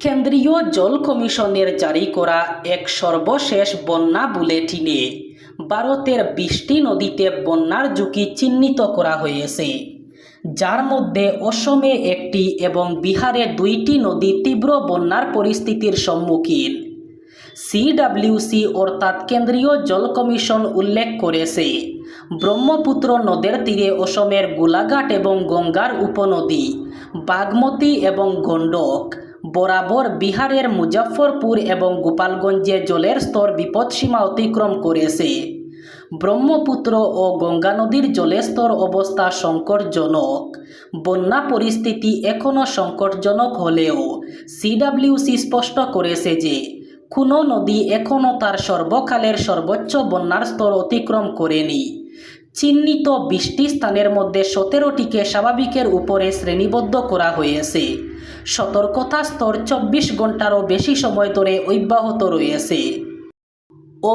কেন্দ্রীয় জল কমিশনের জারি করা এক সর্বশেষ বন্যা বুলেটিনে ভারতের বিশটি নদীতে বন্যার ঝুঁকি চিহ্নিত করা হয়েছে, যার মধ্যে অসমে একটি এবং বিহারে দুইটি নদী তীব্র বন্যার পরিস্থিতির সম্মুখীন। সিডাব্লিউসি অর্থাৎ কেন্দ্রীয় জল কমিশন উল্লেখ করেছে, ব্রহ্মপুত্র নদের তীরে অসমের গোলাঘাট এবং গঙ্গার উপনদী, বাগমতী এবং গণ্ডক বরাবর বিহারের মুজফ্ফরপুর এবং গোপালগঞ্জে জলের স্তর বিপদসীমা অতিক্রম করেছে। ব্রহ্মপুত্র ও গঙ্গা নদীর জলের স্তর অবস্থা সংকটজনক। বন্যা পরিস্থিতি এখনও সংকটজনক হলেও সিডাব্লিউসি স্পষ্ট করেছে যে কোনো নদী এখনও তার সর্বকালের সর্বোচ্চ বন্যার স্তর অতিক্রম করেনি। চিহ্নিত বিশটি স্থানের মধ্যে সতেরোটিকে স্বাভাবিকের উপরে শ্রেণীবদ্ধ করা হয়েছে। সতর্কতা স্তর চব্বিশ ঘন্টারও বেশি সময় ধরে অব্যাহত রয়েছে।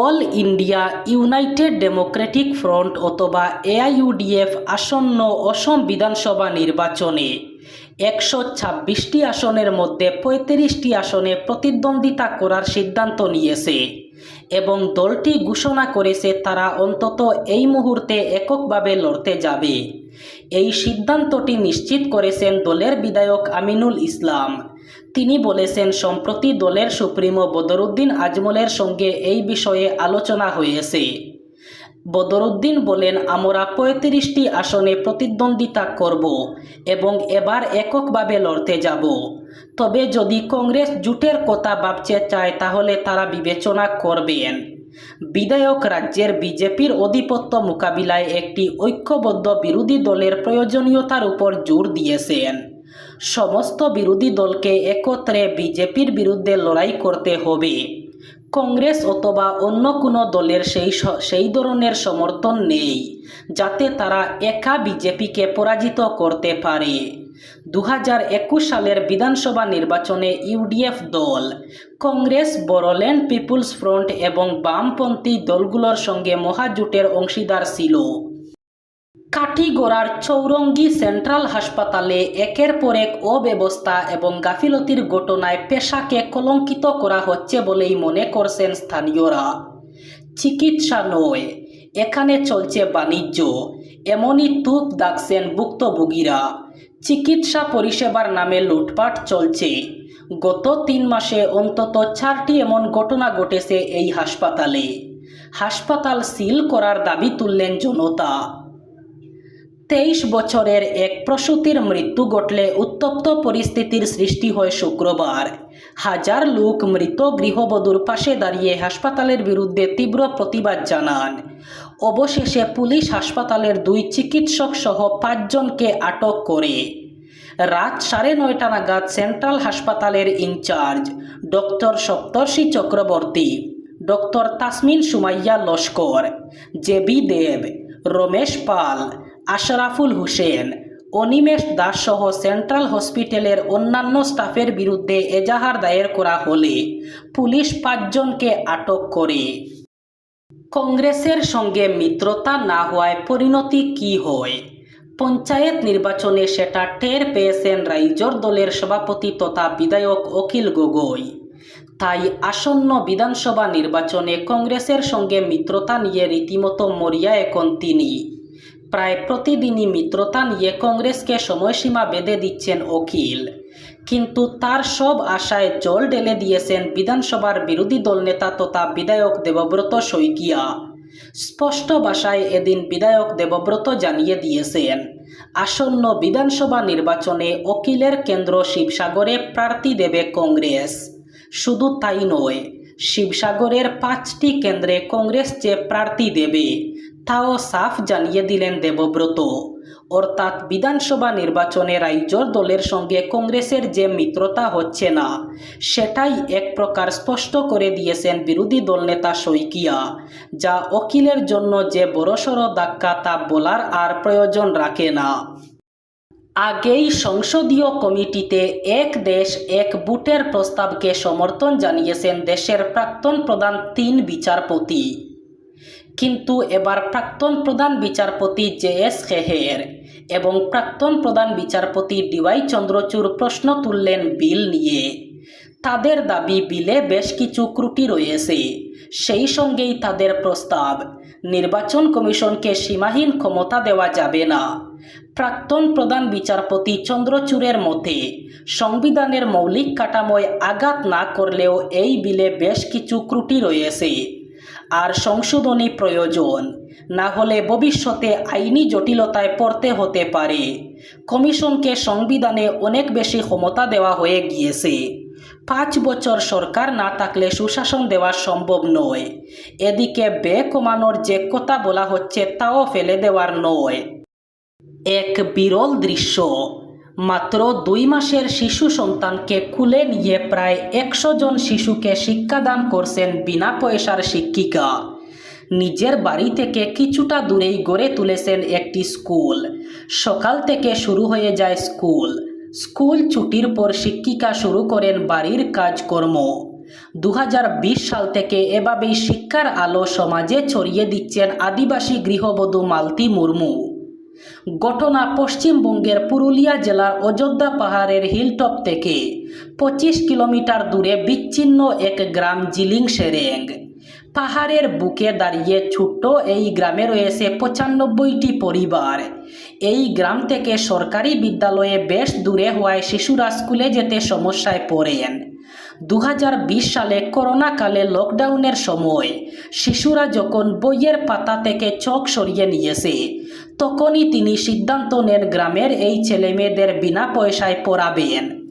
All India united democratic front অথবা এআইইউডিএফ আসন্ন অসম বিধানসভা নির্বাচনে একশো ছাব্বিশটি আসনের মধ্যে পঁয়ত্রিশটি আসনে প্রতিদ্বন্দ্বিতা করার সিদ্ধান্ত নিয়েছে। এবং দলটি ঘোষণা করেছে তারা অন্তত এই মুহূর্তে এককভাবে লড়তে যাবে। এই সিদ্ধান্তটি নিশ্চিত করেছেন দলের বিধায়ক আমিনুল ইসলাম। তিনি বলেছেন, সম্প্রতি দলের সুপ্রিমো বদরুদ্দিন আজমলের সঙ্গে এই বিষয়ে আলোচনা হয়েছে। বদরুদ্দিন বলেন, আমরা পঁয়ত্রিশটি আসনে প্রতিদ্বন্দ্বিতা করব এবং এবার এককভাবে লড়তে যাব। তবে যদি কংগ্রেস জুটের কথা ভাবছে চায়, তাহলে তারা বিবেচনা করবেন। বিধায়ক রাজ্যের বিজেপির আধিপত্য মোকাবিলায় একটি ঐক্যবদ্ধ বিরোধী দলের প্রয়োজনীয়তার উপর জোর দিয়েছেন। সমস্ত বিরোধী দলকে একত্রে বিজেপির বিরুদ্ধে লড়াই করতে হবে। কংগ্রেস অথবা অন্য কোনো দলের সেই সেই ধরনের সমর্থন নেই, যাতে তারা একা বিজেপিকে পরাজিত করতে পারে। দু সালের বিধানসভা নির্বাচনে ইউডিএফ দল, কংগ্রেস, বড়োল্যান্ড, পিপুলস ফ্রন্ট এবং বামপন্থী দলগুলোর সঙ্গে মহাজোটের অংশীদার ছিল। কাঠিগড়ার চৌরঙ্গি সেন্ট্রাল হাসপাতালে একের পর এক অব্যবস্থা এবং গাফিলতির ঘটনায় পেশাকে কলঙ্কিত করা হচ্ছে বলেই মনে করছেন স্থানীয়রা। চিকিৎসা নয়, এখানে চলছে বাণিজ্য, এমনই তুপ ডাকছেন ভুক্তভোগীরা। চিকিৎসা পরিষেবার নামে লুটপাট চলছে। গত তিন মাসে অন্তত চারটি এমন ঘটনা ঘটেছে এই হাসপাতালে। হাসপাতাল সিল করার দাবি তুললেন জনতা। তেইশ বছরের এক প্রসূতির মৃত্যু ঘটলে উত্তপ্ত পরিস্থিতির সৃষ্টি হয় শুক্রবার। হাজার লোক মৃত গৃহবধূর পাশে দাঁড়িয়ে হাসপাতালের বিরুদ্ধে তীব্র প্রতিবাদ জানান। অবশেষে পুলিশ হাসপাতালের দুই চিকিৎসক সহ পাঁচজনকে আটক করে। রাত সাড়ে নয়টা নাগাদ সেন্ট্রাল হাসপাতালের incharge doctor Saptarshi Chakraborty, doctor Tasmin Sumaiya Laskar JB Deb, Ramesh Pal Ashraful Hossain, Animesh Das সহ সেন্ট্রাল হসপিটালের অন্যান্য স্টাফের বিরুদ্ধে এজাহার দায়ের করা হলে পুলিশ পাঁচজনকে আটক করে। কংগ্রেসের সঙ্গে মিত্রতা না হওয়ায় পরিণতি কি হয়? পঞ্চায়েত নির্বাচনে সেটা টের পেয়েছেন রাইজর দলের সভাপতি তথা বিধায়ক অখিল গগৈ। তাই আসন্ন বিধানসভা নির্বাচনে কংগ্রেসের সঙ্গে মিত্রতা নিয়ে রীতিমতো মরিয়া এখন তিনি। প্রায় প্রতিদিনই মিত্রতা নিয়ে কংগ্রেসকে সময়সীমা বেঁধে দিচ্ছেন অখিল কিন্তু তার সব আশায় জল ঢেলে দিয়েছেন বিধানসভার বিরোধী দল নেতা তথা বিধায়ক দেবব্রত শইকিয়া। স্পষ্ট ভাষায় এদিন বিধায়ক দেবব্রত জানিয়ে দিয়েছেন, আসন্ন বিধানসভা নির্বাচনে অখিলের কেন্দ্র শিবসাগরে প্রার্থী দেবে কংগ্রেস। শুধু তাই নয়, শিবসাগরের পাঁচটি কেন্দ্রে কংগ্রেস যে প্রার্থী দেবে তাও সাফ জানিয়ে দিলেন দেবব্রত। অর্থাৎ বিধানসভা নির্বাচনে রাইজর দলের সঙ্গে কংগ্রেসের যে মিত্রতা হচ্ছে না, সেটাই এক প্রকার স্পষ্ট করে দিয়েছেন বিরোধী দলনেতা শইকিয়া, যা অখিলের জন্য যে বড়সড় ধাক্কা তা বলার আর প্রয়োজন রাখে না। আগেই সংসদীয় কমিটিতে এক দেশ এক বুটের প্রস্তাবকে সমর্থন জানিয়েছেন দেশের প্রাক্তন প্রধান তিন বিচারপতি। কিন্তু এবার প্রাক্তন প্রধান বিচারপতি জে এস খেহের এবং প্রাক্তন প্রধান বিচারপতি ডিওয়াই চন্দ্রচূড় প্রশ্ন তুললেন বিল নিয়ে। তাদের দাবি, বিলে বেশ কিছু ত্রুটি রয়েছে। সেই সঙ্গেই তাদের প্রস্তাব, নির্বাচন কমিশনকে সীমাহীন ক্ষমতা দেওয়া যাবে না। প্রাক্তন প্রধান বিচারপতি চন্দ্রচূড়ের মতে, সংবিধানের মৌলিক কাঠামোয় আঘাত না করলেও এই বিলে বেশ কিছু ত্রুটি রয়েছে। আর সংশোধনী প্রয়োজন। না হলে ভবিষ্যতে আইনি জটিলতায় পড়তে হতে পারে। কমিশনকে সংবিধানে অনেক বেশি ক্ষমতা দেওয়া হয়ে গিয়েছে। পাঁচ বছর সরকার না থাকলে সুশাসন দেওয়া সম্ভব নয়। এদিকে ব্যয় কমানোর যে কথা বলা হচ্ছে, তাও ফেলে দেওয়ার নয়। এক বিরল দৃশ্য। মাত্র দুই মাসের শিশু সন্তানকে কুলে নিয়ে প্রায় একশো জন শিশুকে শিক্ষাদান করছেন বিনা পয়সার শিক্ষিকা। নিজের বাড়ি থেকে কিছুটা দূরেই গড়ে তুলেছেন একটি স্কুল। সকাল থেকে শুরু হয়ে যায় স্কুল। স্কুল ছুটির পর শিক্ষিকা শুরু করেন বাড়ির কাজকর্ম। দু হাজার বিশ সাল থেকে এভাবেই শিক্ষার আলো সমাজে ছড়িয়ে দিচ্ছেন আদিবাসী গৃহবধূ মালতি মুর্মু। ঘটনা পশ্চিমবঙ্গের পুরুলিয়া জেলার অযোধ্যা পাহাড়ের হিলটপ থেকে পঁচিশ কিলোমিটার দূরে বিচ্ছিন্ন এক গ্রাম জিলিং সেরেং। পাহাড়ের বুকে দাঁড়িয়ে ছোট্ট এই গ্রামে রয়েছে পঁচানব্বইটি পরিবার। এই গ্রাম থেকে সরকারি বিদ্যালয়ে বেশ দূরে হওয়ায় শিশুরা স্কুলে যেতে সমস্যায় পড়েন। দু হাজার বিশ সালে করোনাকালে লকডাউনের সময় শিশুরা যখন বইয়ের পাতা থেকে চোখ সরিয়ে নিয়েছে তখনই তিনি সিদ্ধান্ত নেন গ্রামের এই ছেলেমেয়েদের বিনা পয়সায় পড়াবেন।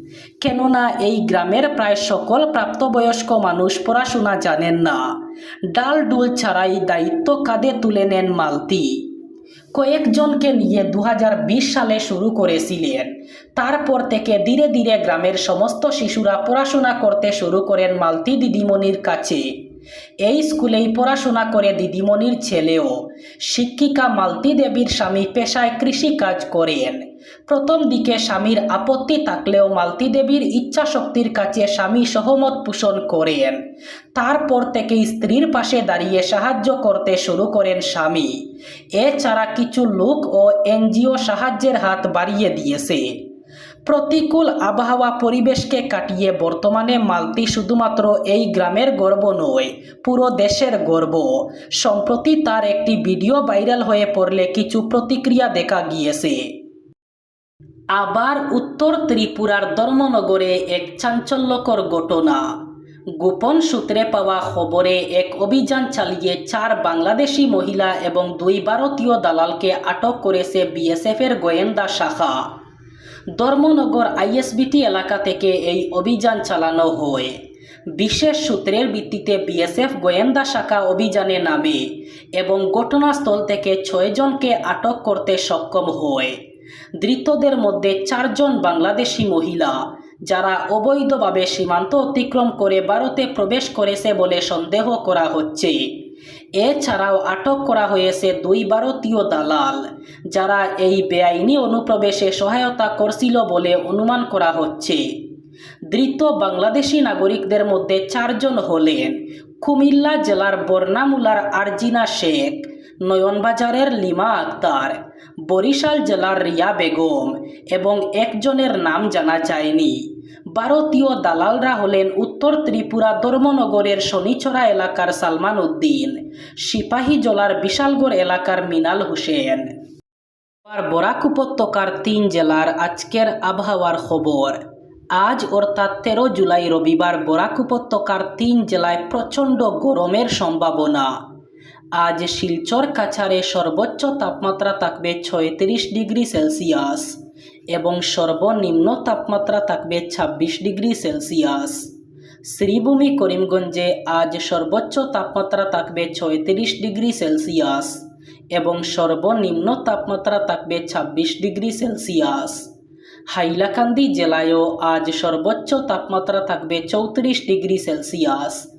কেননা এই গ্রামের প্রায় সকল প্রাপ্তবয়স্ক মানুষ পড়াশোনা জানেন না। ডাল ডুল ছাড়াই দায়িত্ব কাঁধে তুলে নেন মালতি। কয়েকজনকে নিয়ে দু হাজার বিশ সালে শুরু করেছিলেন। তারপর থেকে ধীরে ধীরে গ্রামের সমস্ত শিশুরা পড়াশোনা করতে শুরু করেন মালতি দিদিমণির কাছে। এই স্কুলেই পড়াশোনা করে দিদিমণির ছেলেও। শিক্ষিকা মালতি দেবীর স্বামী পেশায় কৃষি কাজ করেন। প্রথম দিকে স্বামীর আপত্তি থাকলেও মালতি দেবীর ইচ্ছা শক্তির কাছে স্বামী সহমত পোষণ করেন। তারপর থেকে স্ত্রীর পাশে দাঁড়িয়ে সাহায্য করতে শুরু করেন স্বামী। এছাড়া কিছু লোক ও এনজিও সাহায্যের হাত বাড়িয়ে দিয়েছে। প্রতিকূল আবহাওয়া পরিবেশকে কাটিয়ে বর্তমানে মালতি শুধুমাত্র এই গ্রামের গর্ব নয়, পুরো দেশের গর্ব। সম্প্রতি তার একটি ভিডিও ভাইরাল হয়ে পড়লে কিছু প্রতিক্রিয়া দেখা গিয়েছে। আবার উত্তর ত্রিপুরার ধর্মনগরে এক চাঞ্চল্যকর ঘটনা। গোপন সূত্রে পাওয়া খবরে এক অভিযান চালিয়ে চার বাংলাদেশি মহিলা এবং দুই ভারতীয় দালালকে আটক করেছে বিএসএফের গোয়েন্দা শাখা। ধর্মনগর আইএসবিটি এলাকা থেকে এই অভিযান চালানো হয়। বিশেষ সূত্রের ভিত্তিতে বিএসএফ গোয়েন্দা শাখা অভিযানে নামে এবং ঘটনাস্থল থেকে ছয়জনকে আটক করতে সক্ষম হয়। ধৃতদের মধ্যে চারজন বাংলাদেশি মহিলা, যারা অবৈধভাবে সীমান্ত অতিক্রম করে ভারতে প্রবেশ করেছে বলে সন্দেহ করা হচ্ছে। এছাড়াও আটক করা হয়েছে দুই ভারতীয় দালাল, যারা এই বেআইনি অনুপ্রবেশে সহায়তা করছিল বলে অনুমান করা হচ্ছে। ধৃত বাংলাদেশি নাগরিকদের মধ্যে চারজন হলেন কুমিল্লা জেলার বর্ণামুলার আরজিনা শেখ, নয়নবাজারের লিমা আক্তার, বরিশাল জেলার রিয়া বেগম এবং একজনের নাম জানা যায়নি। ভারতীয় দালালরা হলেন উত্তর ত্রিপুরা ধর্মনগরের শনিছড়া এলাকার সালমান উদ্দিন, সিপাহী জলার বিশালগড় এলাকার মিনাল হোসেন। আর বরাক উপত্যকার তিন জেলার আজকের আবহাওয়ার খবর। আজ অর্থাৎ তেরো জুলাই রবিবার বরাক উপত্যকার তিন জেলায় প্রচণ্ড গরমের সম্ভাবনা। আজ শিলচর কাছাড়ে সর্বোচ্চ তাপমাত্রা থাকবে ছয়ত্রিশ ডিগ্রি সেলসিয়াস এবং সর্বনিম্ন তাপমাত্রা থাকবে ছাব্বিশ ডিগ্রি সেলসিয়াস। শ্রীভূমি, করিমগঞ্জে আজ সর্বোচ্চ তাপমাত্রা থাকবে ছয়ত্রিশ ডিগ্রি সেলসিয়াস এবং সর্বনিম্ন তাপমাত্রা থাকবে ছাব্বিশ ডিগ্রি সেলসিয়াস। হাইলাকান্দি জেলায়ও আজ সর্বোচ্চ তাপমাত্রা থাকবে চৌত্রিশ ডিগ্রি সেলসিয়াস